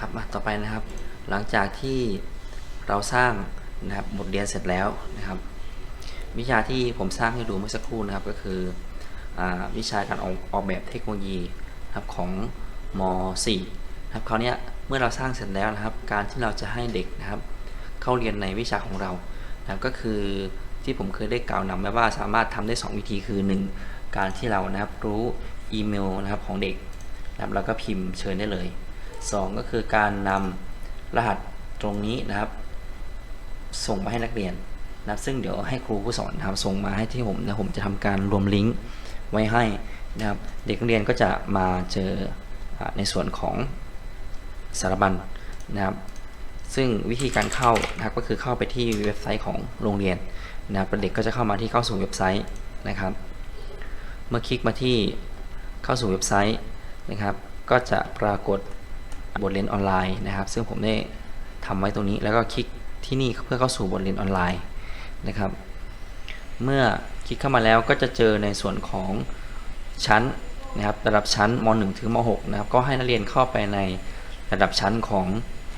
ครับมาต่อไปนะครับ หลังจากที่เราสร้างนะครับบทเรียนเสร็จแล้วนะครับ วิชาที่ผมสร้างให้ดูเมื่อสักครู่นะครับก็คืออวิชาการออกออกแบบเทคโนโลยีนะครับของม .4 นะครับคราวนี้เมื่อเราสร้างเสร็จแล้วนะครับ การที่เราจะให้เด็กนะครับ เข้าเรียนในวิชาของเรานะครับก็คือที่ผมเคยได้กล่าวนำไว้ว่าสามารถทำได้ 2 วิธีคือ 1 การที่เรานะครับรู้อีเมลนะครับของเด็กนะครับแล้วก็พิมพ์เชิญได้เลย 2 ก็คือการนำรหัสตรงนี้นะครับ ส่งมาให้นักเรียนนะครับซึ่งเดี๋ยวให้ครูผู้สอนนะครับส่งมาให้ที่ผมนะผมจะทำการรวมลิงก์ไว้ให้นะครับเด็กนักเรียนก็จะมาเจอในส่วนของสารบัญนะครับ ซึ่งวิธีการเข้านะครับก็คือเข้าไปที่เว็บไซต์ของโรงเรียนนะครับเด็กก็จะเข้ามาที่เข้าสู่เว็บไซต์นะครับ เมื่อคลิกมาที่เข้าสู่เว็บไซต์นะครับ ก็จะปรากฏ บทเรียนออนไลน์นะครับ ซึ่งผมได้ทำไว้ตรงนี้แล้วก็คลิกที่นี่เพื่อเข้าสู่บทเรียนออนไลน์นะครับ เมื่อคลิกเข้ามาแล้วก็จะเจอในส่วนของชั้นนะครับระดับชั้นม .1 ถึงม .6 นะครับก็ให้นักเรียนเข้าไปในระดับชั้นของ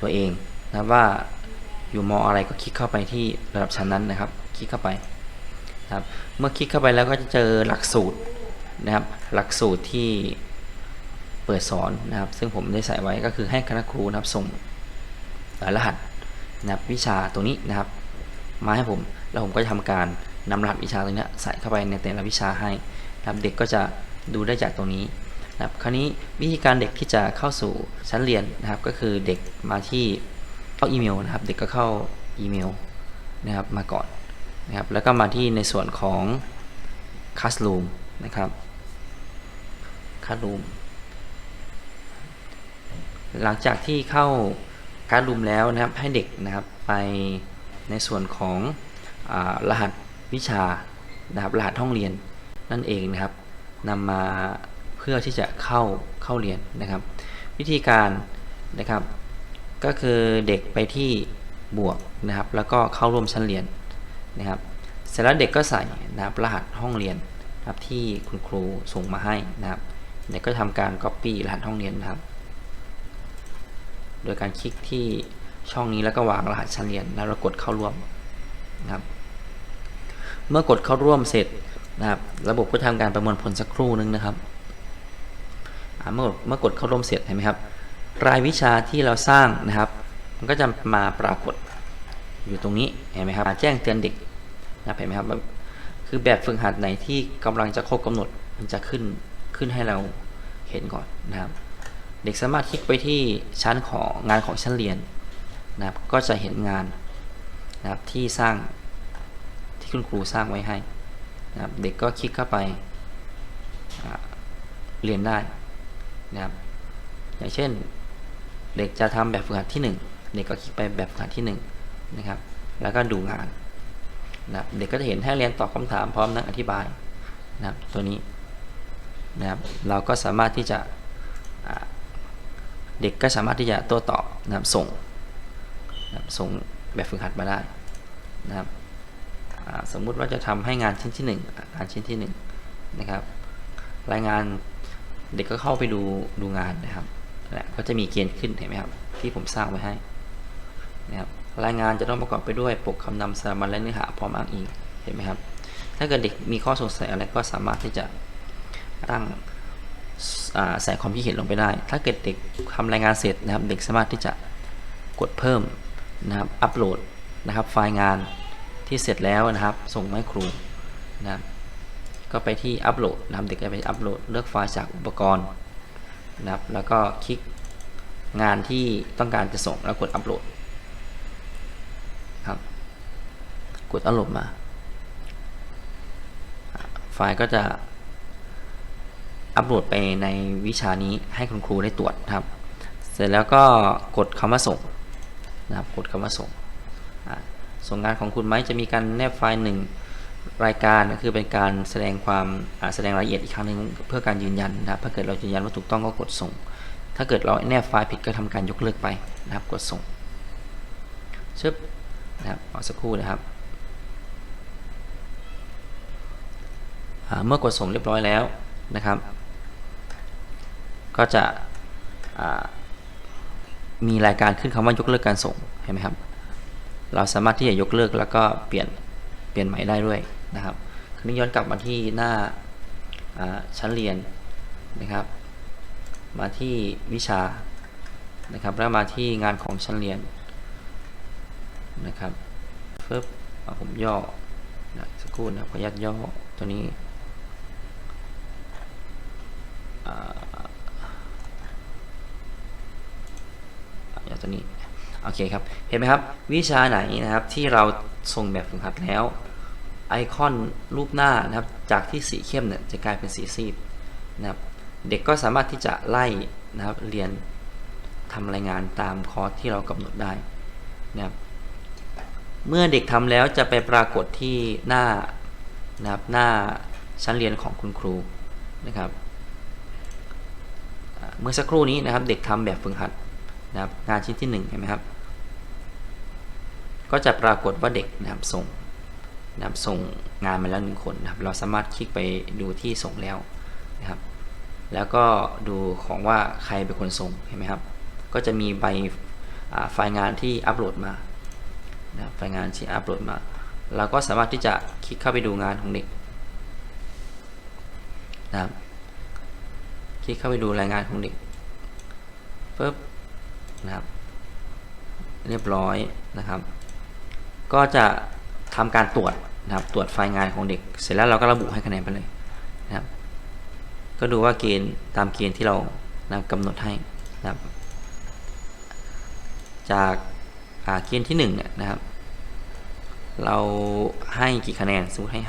ตัวเองนะว่าอยู่มอะไรก็คลิกเข้าไปที่ระดับชั้นนั้นนะครับ คลิกเข้าไปนะครับเมื่อคลิกเข้าไปแล้วก็จะเจอหลักสูตรนะครับหลักสูตรที่ ปิดสอนนะครับ ซึ่งผมได้ใส่ไว้ก็คือให้คณะครูนะครับส่งรหัสนะครับวิชาตัวนี้นะครับ มาให้ผมแล้วผมก็จะทำการนำรหัสวิชาตรงนี้ใส่เข้าไปในแต่ละวิชาให้นะครับเด็กก็จะดูได้จากตรงนี้นะครับคราวนี้วิธีการเด็กที่จะเข้าสู่ชั้นเรียนนะครับ ก็คือเด็กมาที่เข้าอีเมลนะครับ เด็กก็เข้าอีเมลนะครับมาก่อนนะครับแล้วก็มาที่ในส่วนของ Classroom นะครับ Classroom หลังจากที่เข้าการรูมแล้วนะครับให้เด็กนะครับไปในส่วนของอรหัสวิชานะครับรหัสห้องเรียนนั่นเองนะครับนำมาเพื่อที่จะเข้าเข้าเรียนนะครับ วิธีการนะครับก็คือเด็กไปที่บวกนะครับ แล้วก็เข้าร่วมชั้นเรียนนะครับ เสร็จแล้วเด็กก็ใส่นะครับรหัสห้องเรียนนะครับที่คุณครูส่งมาให้นะครับ เด็กก็ทำการ Copy รหัสห้องเรียนนะครับ โดยการคลิกที่ช่องนี้แล้วก็วางรหัสชั้นเรียน แล้วเรากดเข้าร่วมนะครับ เมื่อกดเข้าร่วมเสร็จนะครับ ระบบก็ทำการประมวลผลสักครู่นึงนะครับเมื่อเมื่อกดเข้าร่วมเสร็จเห็นไหมครับ รายวิชาที่เราสร้างนะครับ มันก็จะมาปรากฏอยู่ตรงนี้เห็นไหมครับแจ้งเตือนเด็กนะเห็นไหมครับคือแบบฝึกหัดไหนที่กำลังจะครบกำหนดมันจะขึ้นขึ้นให้เราเห็นก่อนนะครับ เด็กสามารถคลิกไปที่ชั้นของงานของชั้นเรียนนะครับ ก็จะเห็นงานนะครับที่สร้างที่คุณครูสร้างไว้ให้นะครับเด็กก็คลิกเข้าไปเรียนได้นะครับ อย่างเช่นเด็กจะทำแบบฝึกหัดที่ 1 เด็กก็คลิกไปแบบฝึกหัดที่1นะครับ แล้วก็ดูงานนะครับเด็กก็จะเห็นให้เรียนตอบคำถามพร้อมนักอธิบายนะครับตัวนี้นะครับ เราก็สามารถที่จะ เด็กก็สามารถที่จะโต้ตอนะครับส่งนะครับส่งแบบฝึกหัดมาได้นะครับสมมุติว่าจะทำให้งานชิ้นที่1อะงานชิ้นที่1นะครับรายงานเด็กก็เข้าไปดูดูงานนะครับและก็จะมีเกณฑ์ขึ้นเห็นไหมครับที่ผมสร้างไว้ให้นะครับรายงานจะต้องประกอบไปด้วยปกคำนำสามัญและเนื้อหาพร้อมอ้างอิงเห็นไหมครับถ้าเกิดเด็กมีข้อสงสัยอะไรก็สามารถที่จะตั้ง ใส่ความคิดเห็นลงไปได้ ถ้าเกิดเด็กทำรายงานเสร็จนะครับ เด็กสามารถที่จะกดเพิ่มนะครับ อัปโหลดนะครับ ไฟล์งานที่เสร็จแล้วนะครับ ส่งมาให้ครูนะครับก็ไปที่อัปโหลดนะครับ เด็กจะไปอัปโหลดเลือกไฟล์จากอุปกรณ์นะครับ แล้วก็คลิกงานที่ต้องการจะส่งแล้วกดอัปโหลดครับ กดอัปโหลดมา ไฟล์ก็จะ อัปโหลดไปในวิชานี้ให้คุณครูได้ตรวจครับ เสร็จแล้วก็กดคำว่าส่งนะครับกดคำว่าส่งส่งงานของคุณไหมจะมีการแนบไฟล์หนึ่งรายการก็คือเป็นการแสดงความแสดงรายละเอียดอีกครั้งหนึ่งเพื่อการยืนยันนะครับถ้าเกิดเรายืนยันว่าถูกต้องก็กดส่ง ถ้าเกิดเราแนบไฟล์ผิดก็ทำการยกเลิกไปนะครับกดส่งชึบนะครับรอสักครู่นะครับเมื่อกดส่งเรียบร้อยแล้วนะครับ ก็จะมีรายการขึ้นคำว่ายกเลิกการส่งเห็นไหมครับ เราสามารถที่จะยกเลิกแล้วก็เปลี่ยนเปลี่ยนใหม่ได้ด้วยนะครับคราวนี้ย้อนกลับมาที่หน้าชั้นเรียนนะครับ มาที่วิชานะครับแล้วมาที่งานของชั้นเรียนนะครับเฟิบผมย่อนะสักครู่นะขออนุญาตย่อตัวนี้อ่าย่อ ตัวนี้โอเคครับเห็นไหมครับวิชาไหนนะครับที่เราส่งแบบฝึกหัดแล้วไอคอนรูปหน้านะครับจากที่สีเข้มเนี่ยจะกลายเป็นสีซีดนะครับเด็กก็สามารถที่จะไล่นะครับเรียนทำรายงานตามคอร์สที่เรากำหนดได้นะครับเมื่อเด็กทำแล้วจะไปปรากฏที่หน้านะครับหน้าชั้นเรียนของคุณครูนะครับ เมื่อสักครู่นี้นะครับเด็กทำแบบฝึกหัด นะครับงานชิ้นที่หนึ่งเห็นไหมครับ ก็จะปรากฏว่าเด็กนะครับส่งนะครับส่งงานมาแล้วหนึ่งคนนะครับ เราสามารถคลิกไปดูที่ส่งแล้วนะครับ แล้วก็ดูของว่าใครเป็นคนส่งเห็นไหมครับ ก็จะมีใบไฟล์งานที่อัปโหลดมานะไฟล์งานที่อัปโหลดมา เราก็สามารถที่จะคลิกเข้าไปดูงานของเด็กนะครับ คลิกเข้าไปดูรายงานของเด็กปึ๊บ นะครับ เรียบร้อยนะครับ ก็จะทำการตรวจนะครับ ตรวจไฟล์งานของเด็ก เสร็จแล้วเราก็ระบุให้คะแนนไปเลยนะครับ ก็ดูว่าเกณฑ์ตามเกณฑ์ที่เรานะกำหนดให้นะครับ จากาเกณฑ์ที่1เนี่ยนะครับ เราให้กี่คะแนนสมมติให้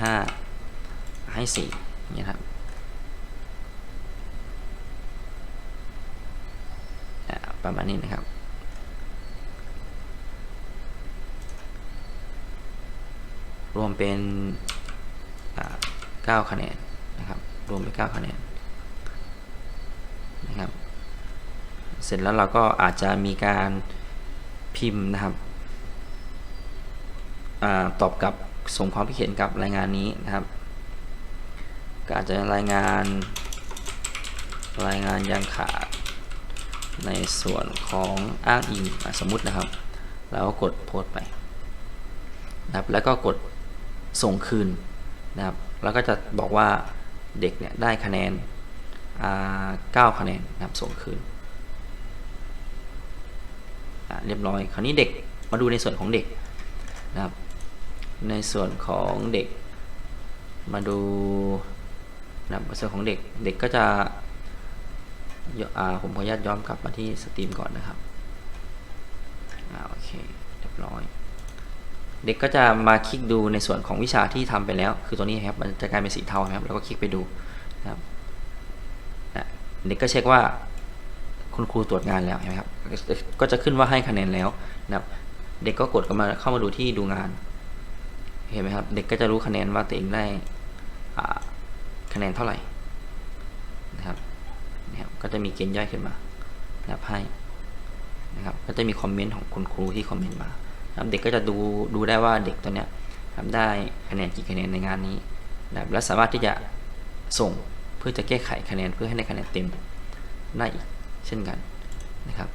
5 ให้4อย่างเงี้ยครับอ่า ประมาณนี้นะครับรวมเป็นอ่า9คะแนนนะครับ รวมเป็น9คะแนนนะครับ เสร็จแล้วเราก็อาจจะมีการพิมพ์นะครับอตอบกับส่งความคิดเห็นกับรายงานนี้นะครับ ก็อาจจะรายงานรายงานยังขาด ในส่วนของอ้างอิงสมมุตินะครับ แล้วก็กดโพสต์ไปนะครับแล้วก็กดส่งคืนนะครับ แล้วก็จะบอกว่าเด็กเนี่ยได้คะแนนอ่า9คะแนนนะครับส่งคืนอะเรียบร้อย คราวนี้เด็กมาดูในส่วนของเด็กนะครับ ในส่วนของเด็กมาดูนะครับในส่วนของเด็กเด็กก็จะ ผมขออนุญาตย้อนกลับมาที่สตรีมก่อนนะครับอ่าโอเคเรียบร้อย เด็กก็จะมาคลิกดูในส่วนของวิชาที่ทำไปแล้ว คือตัวนี้ครับมันจะกลายเป็นสีเทาครับแล้วก็คลิกไปดูนะครับนะเด็กก็เช็คว่าคุณครูตรวจงานแล้วเห็นไหมครับ ก็จะขึ้นว่าให้คะแนนแล้วนะครับ เด็กก็กดเข้ามาเข้ามาดูที่ดูงาน เห็นไหมครับ เด็กก็จะรู้คะแนนว่าตัวเองได้คะแนนเท่าไหร่นะครับ ก็จะมีเกณฑ์ย่อยขึ้นมานับให้นะครับก็จะมีคอมเมนต์ของคุณครูที่คอมเมนต์มานะครับเด็กก็จะดูดูได้ว่าเด็กตัวเนี้ยทำได้คะแนนกี่คะแนนในงานนี้นะครับและสามารถที่จะส่งเพื่อจะแก้ไขคะแนนเพื่อให้ได้คะแนนเต็มได้อีกเช่นกันนะครับ